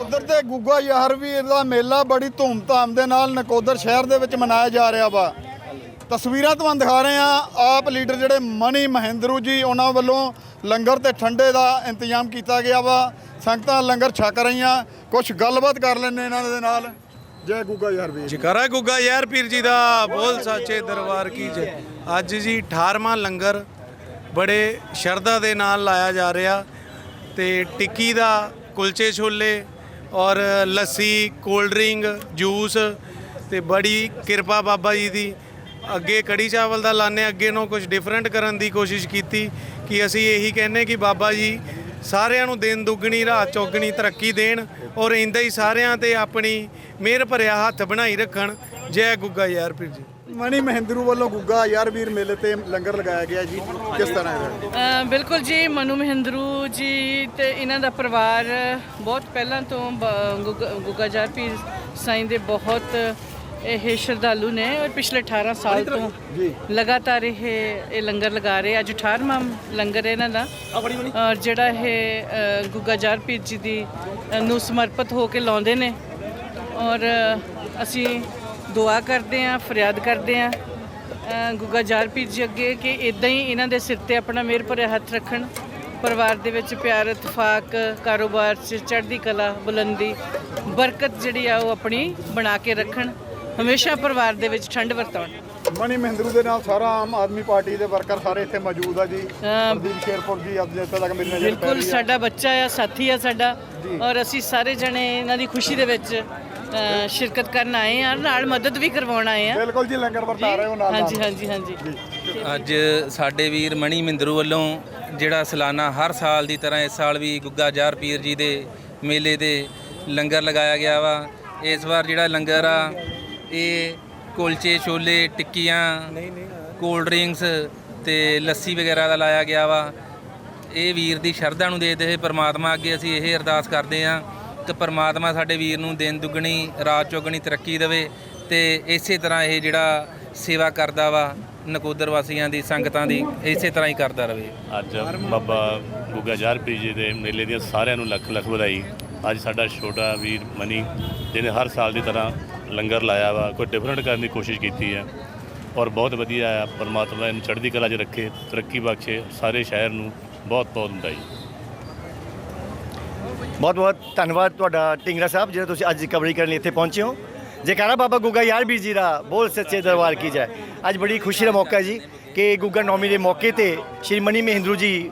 ਉਧਰ ਤੇ ਗੁੱਗਾ ਯਾਰ ਵੀ ਇਹਦਾ ਮੇਲਾ ਬੜੀ ਧੂਮਧਾਮ ਦੇ ਨਾਲ ਨਕੋਦਰ ਸ਼ਹਿਰ ਦੇ ਵਿੱਚ ਮਨਾਇਆ ਜਾ ਰਿਹਾ ਵਾ। ਤਸਵੀਰਾਂ ਤੁਹਾਨੂੰ ਦਿਖਾ ਰਹੇ ਆ ਆਪ ਲੀਡਰ ਜਿਹੜੇ ਮਨੀ ਮਹਿੰਦਰੂ ਜੀ, ਉਹਨਾਂ ਵੱਲੋਂ ਲੰਗਰ ਤੇ ਠੰਡੇ ਦਾ ਇੰਤਜ਼ਾਮ ਕੀਤਾ ਗਿਆ ਵਾ। ਸੰਗਤਾਂ ਲੰਗਰ ਛਕ ਰਹੀਆਂ। ਕੁਝ ਗੱਲਬਾਤ ਕਰ ਲੈਣੇ ਇਹਨਾਂ ਦੇ ਨਾਲ। ਜੈ ਗੁੱਗਾ ਯਾਰ ਵੀਰ ਜਕਾਰਾ ਗੁੱਗਾ ਯਾਰ ਪੀਰ ਜੀ ਦਾ ਬੋਲ ਸਾਚੇ ਦਰਬਾਰ ਕੀ ਜੈ। ਅੱਜ ਜੀ 18ਵਾਂ ਲੰਗਰ ਬੜੇ ਸ਼ਰਧਾ ਦੇ ਨਾਲ ਲਾਇਆ ਜਾ ਰਿਹਾ ਤੇ ਟਿੱਕੀ ਦਾ ਕੁਲਚੇ ਛੋਲੇ ਔਰ ਲੱਸੀ ਕੋਲਡ ਡਰਿੰਕ ਜੂਸ ਤੇ ਬੜੀ ਕਿਰਪਾ ਬਾਬਾ ਜੀ ਦੀ। ਅੱਗੇ ਕੜੀ ਚਾਵਲ ਦਾ ਲਾਣੇ ਅੱਗੇ ਨੂੰ ਕੁਝ ਡਿਫਰੈਂਟ ਕਰਨ ਦੀ ਕੋਸ਼ਿਸ਼ ਕੀਤੀ ਕਿ ਅਸੀਂ ਇਹੀ ਕਹਿੰਨੇ ਕਿ ਬਾਬਾ ਜੀ ਸਾਰਿਆਂ ਨੂੰ ਦਿਨ ਦੁੱਗਣੀ ਰਾਤ ਚੌਗਣੀ ਤਰੱਕੀ ਦੇਣ ਔਰ ਇੰਦਾ ਹੀ ਸਾਰਿਆਂ ਤੇ ਆਪਣੀ ਮਿਹਰ ਭਰਿਆ ਹੱਥ ਬਣਾਈ ਰੱਖਣ। ਜੈ ਗੁੱਗਾ ਯਾਰ ਪੀਰ ਜੀ। ਮਨੀ ਮਹਿੰਦਰੂ ਵੱਲੋਂ ਗੁੱਗਾ ਯਾਰ ਵੀਰ ਮੇਲੇ ਤੇ ਲੰਗਰ ਲਗਾਇਆ ਗਿਆ ਜੀ। ਕਿਸ ਤਰ੍ਹਾਂ ਹੈ ਬਿਲਕੁਲ ਜੀ ਮਨੂ ਮਹਿੰਦਰੂ ਜੀ ਤੇ ਇਹਨਾਂ ਦਾ ਪਰਿਵਾਰ ਬਹੁਤ ਪਹਿਲਾਂ ਤੋਂ ਬ- ਗੁੱਗਾ- ਗੁੱਗਾ ਜਾਰ ਪੀਰ ਸਾਈਂ ਦੇ ਬਹੁਤ ਇਹ ਸ਼ਰਧਾਲੂ ਨੇ ਔਰ ਪਿਛਲੇ 18 ਸਾਲ ਤੋਂ ਲਗਾਤਾਰ ਇਹ ਇਹ ਲੰਗਰ ਲਗਾ ਰਹੇ ਅੱਜ 18ਵਾਂ ਲੰਗਰ ਇਹਨਾਂ ਦਾ। ਔਰ ਜਿਹੜਾ ਇਹ ਅ, ਗੁੱਗਾ ਜਾਰ ਪੀਰ ਜੀ ਦੀ ਨੂੰ ਸਮਰਪਿਤ ਹੋ ਕੇ ਲਾਉਂਦੇ ਨੇ। ਔਰ ਅਸੀਂ ਦੁਆ ਕਰਦੇ ਆਂ ਫਰਿਆਦ ਕਰਦੇ ਆਂ ਅ, ਗੁੱਗਾ ਜਾਰ ਪੀਰ ਜੀ ਅੱਗੇ ਕਿ ਇਦਾਂ ਹੀ ਇਹਨਾਂ ਦੇ ਸਿਰ ਤੇ ਆਪਣਾ ਮਿਹਰ ਭਰਿਆ ਹੱਥ ਰੱਖਣ। ਪਰਿਵਾਰ ਦੇ ਵਿੱਚ ਪਿਆਰ ਇਤਫਾਕ ਕਾਰੋਬਾਰ 'ਚ ਚੜ੍ਹਦੀ ਕਲਾ ਬੁਲੰਦੀ ਬਰਕਤ ਜਿਹੜੀ ਆ ਉਹ ਆਪਣੀ ਬਣਾ ਕੇ ਰੱਖਣ। ਹਮੇਸ਼ਾ ਪਰਿਵਾਰ ਦੇ ਵਿੱਚ ਠੰਡ ਵਰਤਾਉਣ। ਮਨੀ ਮਹਿੰਦਰੂ ਦੇ ਨਾਲ ਸਾਰਾ ਆਮ ਆਦਮੀ ਪਾਰਟੀ ਦੇ ਵਰਕਰ ਸਾਰੇ ਇੱਥੇ ਮੌਜੂਦ ਆ ਜੀ। ਪ੍ਰਦੀਪ ਸ਼ੇਰਪੁਰ ਜੀ ਅੱਜ ਜਿੱਥੇ ਤੱਕ ਮੇਰੀ ਨਜ਼ਰ ਪੈ ਬਿਲਕੁਲ ਰਹੀ ਸਾਡਾ ਬੱਚਾ ਆ ਸਾਥੀ ਆ ਸਾਡਾ। ਔਰ ਅਸੀਂ ਸਾਰੇ ਜਣੇ ਇਹਨਾਂ ਦੀ ਖੁਸ਼ੀ ਦੇ ਵਿੱਚ ਅ, ਸ਼ਿਰਕਤ ਕਰਨ ਆਏ ਆ ਨਾਲ ਮਦਦ ਵੀ ਕਰਵਾਉਣ ਆਏ ਆ। ਬਿਲਕੁਲ ਜੀ ਲੰਗਰ ਵਰਤਾ ਰਹੇ ਹੋ ਨਾਲ ਹਾਂਜੀ ਨਾਲ ਹਾਂਜੀ। ਹਾਂਜੀ ਅੱਜ ਸਾਡੇ ਵੀਰ ਮਣੀ ਮਿੰਦਰੂ ਵੱਲੋਂ ਜਿਹੜਾ ਸਾਲਾਨਾ ਹਰ ਸਾਲ ਦੀ ਤਰ੍ਹਾਂ ਇਸ ਸਾਲ ਵੀ ਗੁੱਗਾ ਜਾਰ ਪੀਰ ਜੀ ਦੇ ਮੇਲੇ ਤੇ ਲੰਗਰ ਲਗਾਇਆ ਗਿਆ ਵਾ। ਇਸ ਵਾਰ ਜਿਹੜਾ ਲੰਗਰ ਆ ਇਹ ਕੁਲਚੇ ਛੋਲੇ ਟਿੱਕੀਆਂ ਕੋਲਡ ਡਰਿੰਕਸ ਤੇ ਲੱਸੀ ਵਗੈਰਾ ਦਾ ਲਾਇਆ ਗਿਆ ਵਾ। ਇਹ ਵੀਰ ਦੀ ਸ਼ਰਧਾ ਨੂੰ ਦੇਖਦੇ ਹੋਏ ਪ੍ਰਮਾਤਮਾ ਅੱਗੇ ਅਸੀਂ ਇਹ ਅਰਦਾਸ ਕਰਦੇ ਹਾਂ ਕਿ ਪ੍ਰਮਾਤਮਾ ਸਾਡੇ ਵੀਰ ਨੂੰ ਦਿਨ ਦੁੱਗਣੀ ਰਾਤ ਚੌਗਣੀ ਤਰੱਕੀ ਦੇਵੇ ਤੇ ਇਸੇ ਤਰ੍ਹਾਂ ਇਹ ਜਿਹੜਾ ਸੇਵਾ ਕਰਦਾ ਵਾ ਨਕੋਦਰ ਵਾਸੀਆਂ ਦੀ ਸੰਗਤਾਂ ਦੀ ਇਸੇ ਤਰ੍ਹਾਂ ਹੀ ਕਰਦਾ ਰਵੇ। ਅੱਜ ਬਾਬਾ ਗੁੱਗਾ ਜਾਰਪੀ ਜੀ ਦੇ ਮੇਲੇ ਦੀਆਂ ਸਾਰਿਆਂ ਨੂੰ ਲੱਖ ਲੱਖ ਵਧਾਈ। ਅੱਜ ਸਾਡਾ ਛੋਟਾ ਵੀਰ ਮਨੀ ਜਿਹਨੇ ਹਰ ਸਾਲ ਦੀ ਤਰ੍ਹਾਂ ਲੰਗਰ ਲਾਇਆ ਵਾ, ਕੋਈ ਡਿਫਰੈਂਟ ਕਰਨ ਦੀ ਕੋਸ਼ਿਸ਼ ਕੀਤੀ ਹੈ। ਔਰ ਬਹੁਤ ਵਧੀਆ ਆ, ਪਰਮਾਤਮਾ ਇਹਨੂੰ ਚੜ੍ਹਦੀ ਕਲਾ 'ਚ ਰੱਖੇ, ਤਰੱਕੀ ਬਖਸ਼ੇ, ਸਾਰੇ ਸ਼ਹਿਰ ਨੂੰ ਬਹੁਤ ਬਹੁਤ ਵਧਾਈ। ਬਹੁਤ ਬਹੁਤ ਧੰਨਵਾਦ ਤੁਹਾਡਾ ਟਿੰਗਰਾ ਸਾਹਿਬ, ਜਿਹੜਾ ਤੁਸੀਂ ਅੱਜ ਰਿਕਵਰੀ ਕਰਨ ਲਈ ਇੱਥੇ ਪਹੁੰਚੇ ਹੋ। ਜੈਕਾਰਾ ਬਾਬਾ ਗੁੱਗਾ ਯਾਰ ਵੀਰ ਜੀ ਦਾ ਬੋਲ ਸੱਚੇ ਦਰਬਾਰ ਕੀ ਜਾਏ ਅੱਜ ਬੜੀ ਖੁਸ਼ੀ ਦਾ ਮੌਕਾ ਹੈ ਜੀ ਕਿ ਗੁੱਗਾ ਨੌਮੀ ਦੇ ਮੌਕੇ ਤੇ Shri Mani Mahindru ji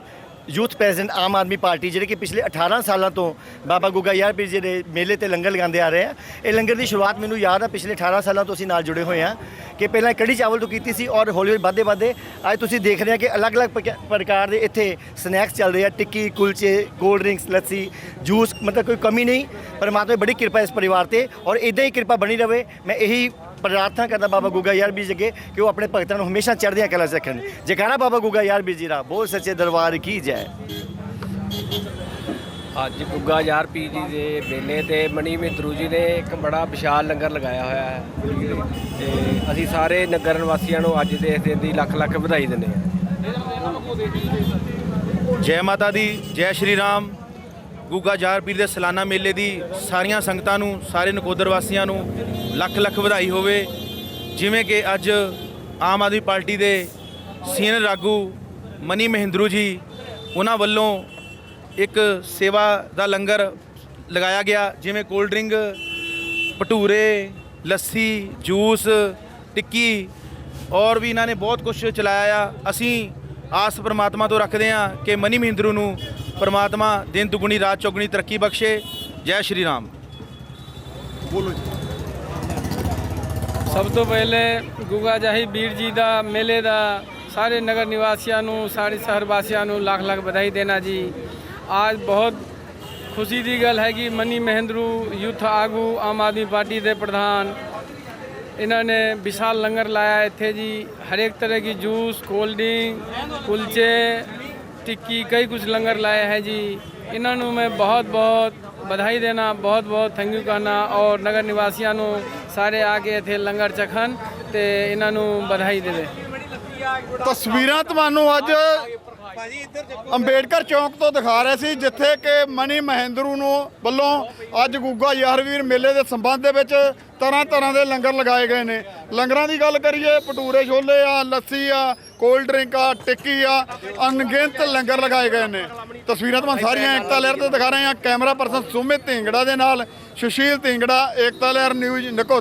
youth president Aam Aadmi Party ਜਿਹੜੇ ਕਿ ਪਿਛਲੇ 18 ਸਾਲਾਂ ਤੋਂ ਬਾਬਾ ਗੁੱਗਾ ਯਾਰ ਪੀਰ ਜੀ ਦੇ ਮੇਲੇ ਤੇ ਲੰਗਰ ਲਗਾਉਂਦੇ ਆ ਰਹੇ ਆ। ਇਹ ਲੰਗਰ ਦੀ ਸ਼ੁਰੂਆਤ ਮੈਨੂੰ ਯਾਦ ਆ, ਪਿਛਲੇ 18 ਸਾਲਾਂ ਤੋਂ ਅਸੀਂ ਨਾਲ ਜੁੜੇ ਹੋਏ ਆ ਕਿ ਪਹਿਲਾਂ ਕੜੀ ਚਾਵਲ ਤੋਂ ਕੀਤੀ ਸੀ ਔਰ ਹੌਲੀ ਹੌਲੀ ਵੱਧਦੇ ਵੱਧਦੇ ਅੱਜ ਤੁਸੀਂ ਦੇਖ ਰਹੇ ਆ ਕਿ ਅਲੱਗ-ਅਲੱਗ ਪ੍ਰਕਾ- ਪ੍ਰਕਾਰ ਦੇ ਇੱਥੇ ਸਨੈਕਸ ਚੱਲਦੇ ਆ, ਟਿੱਕੀ, ਕੁਲਚੇ, ਕੋਲਡ ਡਰਿੰਕਸ, ਲੱਸੀ, ਜੂਸ, ਮਤਲਬ ਕੋਈ ਕਮੀ ਨਹੀਂ, ਪਰਮਾਤਮਾ ਦੀ ਬੜੀ ਕਿਰਪਾ ਇਸ ਪਰਿਵਾਰ ਤੇ ਔਰ ਇਦਾਂ ਹੀ ਕਿਰਪਾ ਬਣੀ ਰਵੇ। ਮੈਂ ਇਹੀ ਪ੍ਰਾਰਥਨਾ ਕਰਦਾ ਬਾਬਾ ਗੁੱਗਾ ਯਾਰ ਬੀਰ ਜੀ ਅੱਗੇ ਕਿ ਉਹ ਆਪਣੇ ਭਗਤਾਂ ਨੂੰ ਹਮੇਸ਼ਾ ਚੜ੍ਹਦੀਆਂ ਕਲਾ 'ਚ ਰੱਖਣ। ਜੈਕਾਰਾ ਬਾਬਾ ਗੁੱਗਾ ਯਾਰ ਬੀਰ ਜੀ ਦਾ ਬਹੁਤ ਸੱਚੇ ਦਰਬਾਰ ਕੀ ਜੈ। ਅੱਜ ਗੁੱਗਾ ਯਾਰ ਪੀ ਜੀ ਦੇ ਮੇਲੇ ਤੇ ਮਣੀ ਮਿੱਤਰੂ ਜੀ ਨੇ ਇੱਕ ਬੜਾ ਵਿਸ਼ਾਲ ਲੰਗਰ ਲਗਾਇਆ ਹੋਇਆ ਹੈ। ਤੇ ਅਸੀਂ ਸਾਰੇ ਨਗਰ ਨਿਵਾਸੀਆਂ ਨੂੰ ਅੱਜ ਦੇ ਇਸ ਦਿਨ ਦੀ ਲੱਖ ਲੱਖ ਵਧਾਈ ਦਿੰਦੇ ਹਾਂ। ਜੈ ਮਾਤਾ ਦੀ ਜੈ ਸ਼੍ਰੀ ਰਾਮ। ਗੁੱਗਾ ਜਾਰ ਪੀਰ ਦੇ ਸਾਲਾਨਾ ਮੇਲੇ ਦੀ ਸਾਰੀਆਂ ਸੰਗਤਾਂ ਨੂੰ ਸਾਰੇ ਨਕੋਦਰ ਵਾਸੀਆਂ ਨੂੰ ਲੱਖ ਲੱਖ ਵਧਾਈ ਹੋਵੇ। ਜਿਵੇਂ ਕਿ ਅੱਜ ਆਮ ਆਦਮੀ ਪਾਰਟੀ ਦੇ ਸੀਨੀਅਰ ਆਗੂ ਮਨੀ ਮਹਿੰਦਰੂ ਜੀ, ਉਹਨਾਂ ਵੱਲੋਂ ਇੱਕ ਸੇਵਾ ਦਾ ਲੰਗਰ ਲਗਾਇਆ ਗਿਆ, ਜਿਵੇਂ cold drink, bhature, lassi, juice, tikki ਔਰ ਵੀ ਇਹਨਾਂ ਨੇ ਬਹੁਤ ਕੁਝ ਚਲਾਇਆ ਆ। ਅਸੀਂ ਆਸ ਪ੍ਰਮਾਤਮਾ ਤੋਂ ਰੱਖਦੇ ਹਾਂ ਕਿ ਮਨੀ ਮਹਿੰਦਰੂ ਨੂੰ ਪ੍ਰਮਾਤਮਾ ਦਿਨ ਦੁਗਣੀ, ਰਾਤ ਚੌਗਣੀ ਤਰੱਕੀ ਬਖਸ਼ੇ। ਜੈ ਸ਼੍ਰੀ ਰਾਮ। ਸਭ ਤੋਂ ਪਹਿਲੇ ਗੁਗਾ ਜਾਹੀ ਵੀਰ ਜੀ ਦਾ ਮੇਲੇ ਦਾ ਸਾਰੇ ਨਗਰ ਨਿਵਾਸੀਆਂ ਨੂੰ, ਸਾਰੇ ਸ਼ਹਿਰ ਵਾਸੀਆਂ ਨੂੰ ਲੱਖ ਲੱਖ ਵਧਾਈ ਦੇਣਾ ਜੀ। ਅੱਜ ਬਹੁਤ ਖੁਸ਼ੀ ਦੀ ਗੱਲ ਹੈ ਕਿ ਮਨੀ ਮਹਿੰਦਰੂ ਯੂਥ ਆਗੂ ਆਮ ਆਦਮੀ ਪਾਰਟੀ ਦੇ ਪ੍ਰਧਾਨ। ਇਹਨਾਂ ਨੇ ਵਿਸ਼ਾਲ ਲੰਗਰ ਲਾਇਆ ਇੱਥੇ ਜੀ, ਹਰੇਕ ਤਰ੍ਹਾਂ ਦੀ ਜੂਸ, ਕੋਲਡ ਡਰਿੰਕ, ਕੁਲਚੇ, ਟਿੱਕੀ, ਕਈ ਕੁਝ ਲੰਗਰ ਲਾਇਆ ਹੈ ਜੀ। ਇਹਨਾਂ ਨੂੰ ਮੈਂ ਬਹੁਤ ਬਹੁਤ ਵਧਾਈ ਦੇਣਾ ਬਹੁਤ ਬਹੁਤ ਥੈਂਕ ਯੂ ਕਹਣਾ ਔਰ ਨਗਰ ਨਿਵਾਸੀਆਂ ਨੂੰ ਸਾਰੇ ਆ ਕੇ ਇੱਥੇ ਲੰਗਰ ਚਖਣ ਤੇ ਇਹਨਾਂ ਨੂੰ ਵਧਾਈ ਦੇਵੇ। ਤਸਵੀਰਾਂ ਤੁਹਾਨੂੰ ਅੱਜ ਅੰਬੇਡਕਰ ਚੌਂਕ ਤੋਂ ਦਿਖਾ ਰਹੇ ਸੀ ਜਿੱਥੇ ਕਿ ਮਨੀ ਮਹਿੰਦਰੂ ਨੂੰ ਵੱਲੋਂ ਅੱਜ ਗੁੱਗਾ ਯਾਰਵੀਰ ਮੇਲੇ ਦੇ ਸੰਬੰਧ ਦੇ ਵਿੱਚ ਤਰ੍ਹਾਂ ਤਰ੍ਹਾਂ ਦੇ ਲੰਗਰ ਲਗਾਏ ਗਏ ਨੇ। ਲੰਗਰਾਂ ਦੀ ਗੱਲ ਕਰੀਏ ਭਟੂਰੇ ਛੋਲੇ ਆ ਲੱਸੀ ਆ ਕੋਲਡ ਡਰਿੰਕ ਆ ਟਿੱਕੀ ਆ ਅਣਗਿਣਤ ਲੰਗਰ ਲਗਾਏ ਗਏ ਨੇ। ਤਸਵੀਰਾਂ ਤੁਹਾਨੂੰ ਸਾਰੀਆਂ ਏਕਤਾ ਲਹਿਰ ਤੇ ਦਿਖਾ ਰਹੇ ਹਾਂ। ਕੈਮਰਾ ਪਰਸਨ ਸੁਮਿਤ ਢਿੰਗੜਾ ਦੇ ਨਾਲ ਸੁਸ਼ੀਲ ਢਿੰਗੜਾ ਏਕਤਾ ਲਹਿਰ ਨਿਊਜ਼ ਨਕੋਦਰ।